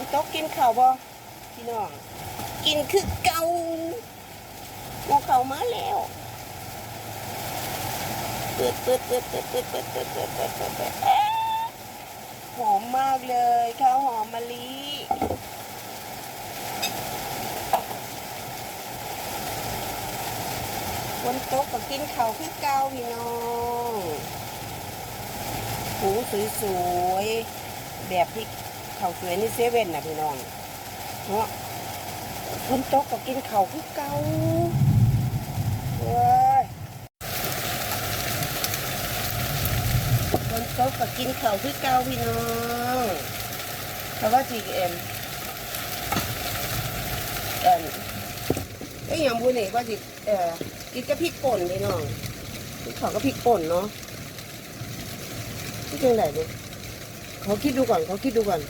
นตกกินข้าวบ่พี่น้องกินคือเก่ากูเขามาแล้วเปิดเปิดเปิดเปิดเปิดเปิดเปิดเปิดเปิดเปิดเปิดหอมมากเลยข้าวหอมมะลิฝนโตกก็กินข้าวคือเก่าพี่น้องหูสวยๆแบบที่ ข้าวสวยในเซเว่นนะพี่น้องเนาะฝนตกก็กินข้าวคือเก่าเว้ยฝนตกก็กินข้าวคือเก่าพี่น้องเพราะว่าจีเอ็มเอ็มไอ้ยยังบุญนี่ว่าจีเอ่อกินกับพริกป่นพี่น้องกินข้าวกับพริกป่นเนาะที่จังไหนดูเขาคิดดูก่อนเขาคิดดูก่อน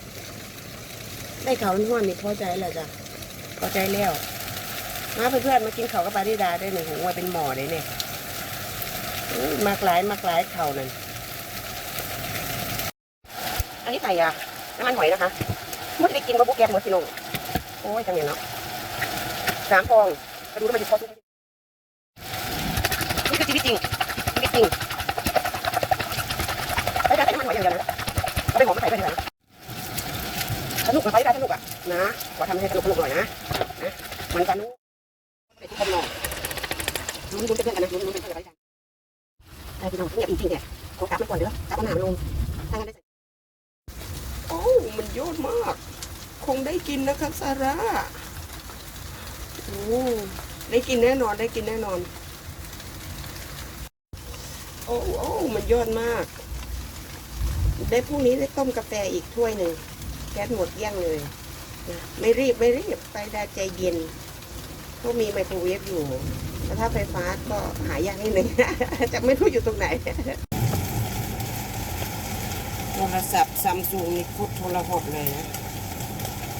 ได้ข่าวห้วนๆนี่พอใจแล้วจ้ะพอใจแล้ว มาเพื่อนๆมากินข้าวกับปลาดิดาได้หนึ่งหัวเป็นหมอเลยเนี่ยอุ๊ยมากหลายมากหลายเข่านั่น อันนี้ใส่อะน้ำมันหอยนะคะมุดได้กินบะบุกแกมหมดสิลงโอ้ยจังเนี่ยเนาะสามฟองไปดูแล้วมันจะพอทุกนี่คือชีวิตจริงชีวิตจริงไม่ได้ใส่น้ำมันหอยอย่างเดียวนะเอาไปหอมมาใส่ไปทีหลัง สนุกนะไปได้ส นะ ขอทำให้สนุกสนุกหน่อยนะนะมันสนุกไปที่คนนอกลุ้นลุ้นเป็นเพื่อนกันนะลุ้นลุ้นเป็นเพื่อนกันไปกันไอ้พี่น้องเงียจริงๆเนี่ยขอกลับมาก่อนเด้อจับเอาหนามลงถ้างั้นได้โอ้มันยอดมาก คงได้กินนะครับซาร่าโอ้ได้กินแน่นอนได้กินแน่นอน โอ้โอ้มันยอดมาก ได้พรุ่งนี้ได้ต้มกาแฟอีกถ้วยหนึ่งแก๊สหมดเกลี้ยงเลย ไม่รีบไม่รีบไปได้ใจเย็นก็มีไมโครเวฟอยู่แต่ถ้าไฟฟ้าก็หายากนิดนึงจะไม่รู้อยู่ตรงไหนโทรศัพท์ซัมซุงนี่พุดโทรหดเลยนะ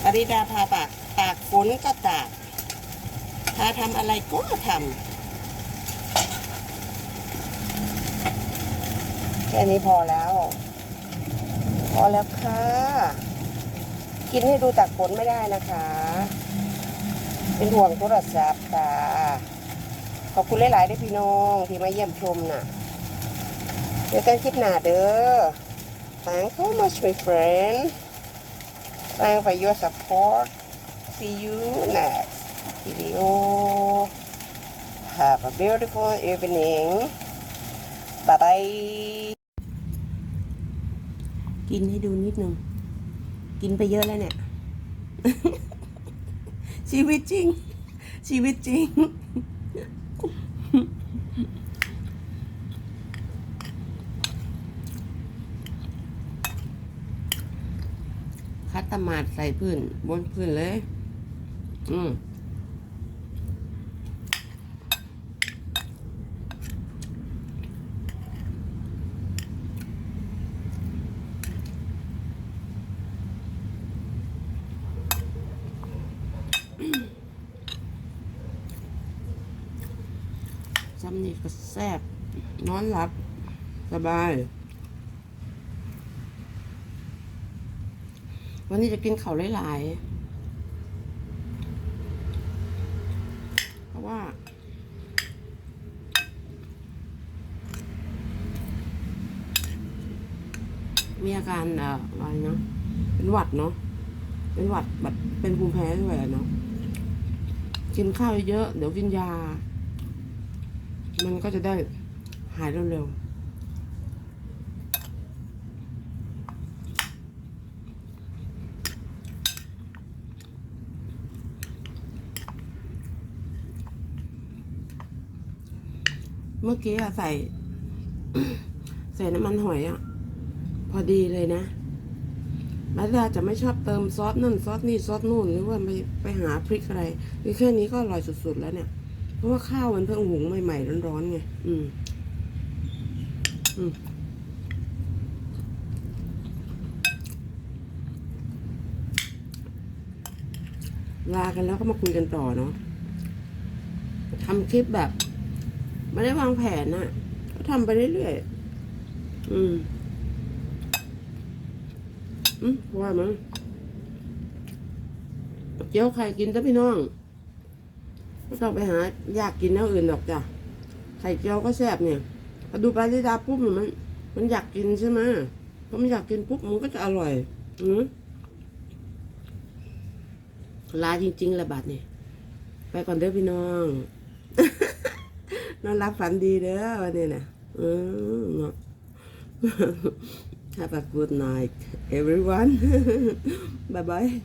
ปริดาพาปากตากฝนก็ตากพาทำอะไรก็ทำแค่นี้พอแล้ว พอแล้วค่ะ กินให้ดูตักฝนไม่ได้นะคะ เป็นห่วงโทรศัพท์ค่ะขอบคุณหลายๆด้วยพี่น้องที่มาเยี่ยมชมน่ะเจอกันคลิปหน้าเด้อ Thanks so much my friend Thanks for your support See you next video Have a beautiful evening Bye bye กินให้ดูนิดนึง กินไปเยอะแล้วเนี่ย ชีวิตจริง ชีวิตจริง คัตตมาดใส่พื้น บนพื้นเลย อืมำนี่ก็แซ่บนอนหลับ สบาย วันนี้จะกินข้าวหลายๆเพราะว่ามีอาการอะไรเนาะเป็นหวัดเนาะ เป็นหวัดแบบเป็นภูมิแพ้ด้วยเนาะ กินข้าวเยอะ เดี๋ยวกินยา มันก็จะได้หายเร็วๆ เมื่อกี้อะใส่ ใส่น้ำมันหอยอะพอดีเลยนะแม้ดาจะไม่ชอบเติมซอสนั่นซอสนี่ซอสนู่นหรือว่าไปไปหาพริกอะไรคือแค่นี้ก็อร่อยสุดๆแล้วเนี่ย ราะว่าข้าวมันเพิ่งหุงใหม่ๆร้อนๆไง อืม อืมลากันแล้วก็มาคุยกันต่อเนาะทำคลิปแบบ ไม่ได้วางแผนน่ะก็ทำไปเรื่อยๆ อืม อืมว่ามั้งเจียวไข่กินจะพี่น้อง ไม่ต้องไปหา อยากกินแนวอื่นหรอกจ้ะไข่เจียวก็แซ่บเนี่ยพอดูปลาลิดาปุ๊บเนี่ยมัน มันอยากกินใช่ไหมพอมันอยากกินปุ๊บมันก็จะอร่อยอืมลาจริงๆละบาทเนี่ยไปก่อนเด้อพี่น้องนอนรับฝันดีเด้อวันนี้นะอืมเนาะ Have a good night, everyone. bye bye.